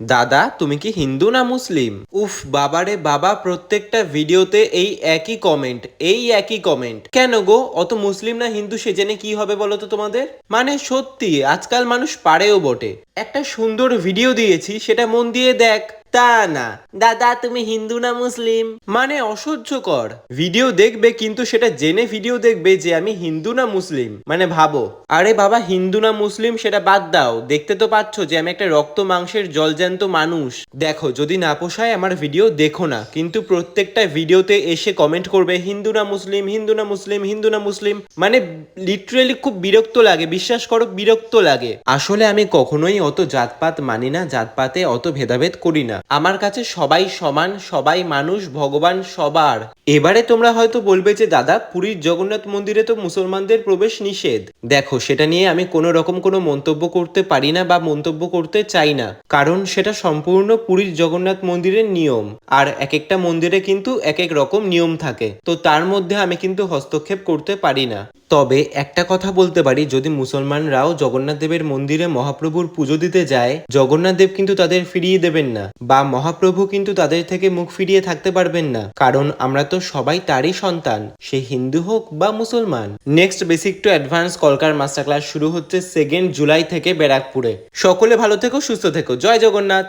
দাদা, তুমি কি হিন্দু না মুসলিম? উফ, বাবারে বাবা, প্রত্যেকটা ভিডিওতে এই একই কমেন্ট এই একই কমেন্ট কেন গো? অত মুসলিম না হিন্দু সে জেনে কি হবে বলো তো তোমাদের? মানে সত্যি, আজকাল মানুষ পারেও বটে। একটা সুন্দর ভিডিও দিয়েছি, সেটা মন দিয়ে দেখ। তা না। দাদা, তুমি হিন্দু না মুসলিম? মানে অসহ্যকর। ভিডিও দেখবে কিন্তু সেটা জেনে ভিডিও দেখবে যে আমি হিন্দু না মুসলিম। মানে ভাবো। আরে বাবা, হিন্দু না মুসলিম সেটা বাদ দাও। দেখতে তো পাচ্ছ যে আমি একটা রক্ত মাংসের জলজ্যান্ত মানুষ। দেখো, যদি না পোষায় আমার ভিডিও দেখো না। কিন্তু প্রত্যেকটা ভিডিওতে এসে কমেন্ট করবে, হিন্দু না মুসলিম, হিন্দু না মুসলিম, হিন্দু না মুসলিম। মানে লিটারেলি খুব বিরক্ত লাগে। বিশ্বাস করো, বিরক্ত লাগে। আসলে আমি কখনোই অত জাতপাত মানি না, জাতপাতে অত ভেদাভেদ করি না। আমার কাছে সবাই সমান, সবাই মানুষ, ভগবান সবার। এবারে তোমরা হয়তো বলবে যে, দাদা, পুরীর জগন্নাথ মন্দিরে তো মুসলমানদের প্রবেশ নিষেধ। দেখো, সেটা নিয়ে আমি কোনো রকম কোনো মন্তব্য করতে পারি না বা মন্তব্য করতে চাই না। কারণ সেটা সম্পূর্ণ পুরীর জগন্নাথ মন্দিরের নিয়ম। আর এক একটা মন্দিরে কিন্তু এক এক রকম নিয়ম থাকে। তো তার মধ্যে আমি কিন্তু হস্তক্ষেপ করতে পারি না। তবে একটা কথা বলতে পারি, যদি মুসলমানরাও জগন্নাথ দেবের মন্দিরে মহাপ্রভুর পুজো দিতে যায়, জগন্নাথ দেব কিন্তু তাদের ফিরিয়ে দেবেন না বা মহাপ্রভু কিন্তু তাদের থেকে মুখ ফিরিয়ে থাকতে পারবেন না। কারণ আমরা তো সবাই তারই সন্তান, সে হিন্দু হোক বা মুসলমান। নেক্সট বেসিক টু অ্যাডভান্স কলকার মাস্টার ক্লাস শুরু হচ্ছে সেকেন্ড জুলাই থেকে ব্যারাকপুরে। সকলে ভালো থেকো, সুস্থ থেকো। জয় জগন্নাথ!